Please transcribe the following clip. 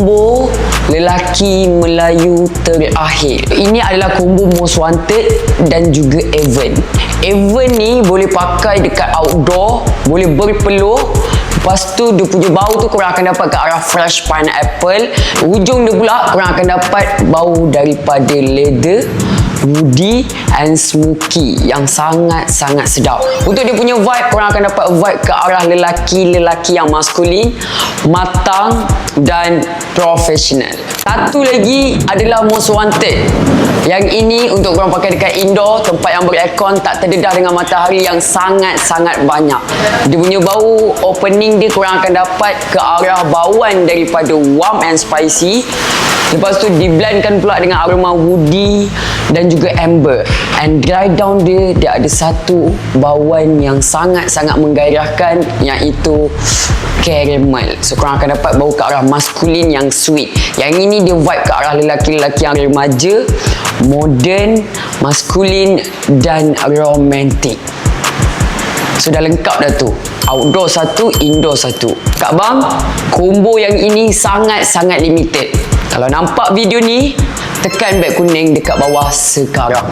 Combo lelaki Melayu terakhir. Ini adalah combo Most Wanted dan juga Evan. Evan ni boleh pakai dekat outdoor, boleh berpeluh. Lepas tu dia punya bau tu korang akan dapat ke arah fresh pineapple. Ujung dia pula korang akan dapat bau daripada leather woody and smoky yang sangat-sangat sedap. Untuk dia punya vibe, korang akan dapat vibe ke arah lelaki-lelaki yang maskulin, matang dan profesional. Satu lagi adalah most wanted. Yang ini untuk korang pakai dekat indoor, tempat yang beraircon, tak terdedah dengan matahari yang sangat-sangat banyak. Dia punya bau opening dia korang akan dapat ke arah bauan daripada warm and spicy. Lepas tu diblendkan pula dengan aroma woody dan juga amber. And dry down dia, dia ada satu bauan yang sangat-sangat menggairahkan iaitu caramel. So korang akan dapat bau ke arah maskulin yang sweet. Yang ini dia vibe ke arah lelaki-lelaki yang remaja, modern, maskulin dan romantik. So dah lengkap dah tu. Outdoor satu, indoor satu. Kak Bang, combo yang ini sangat-sangat limited. Kalau nampak video ni, tekan beg kuning dekat bawah sekarang.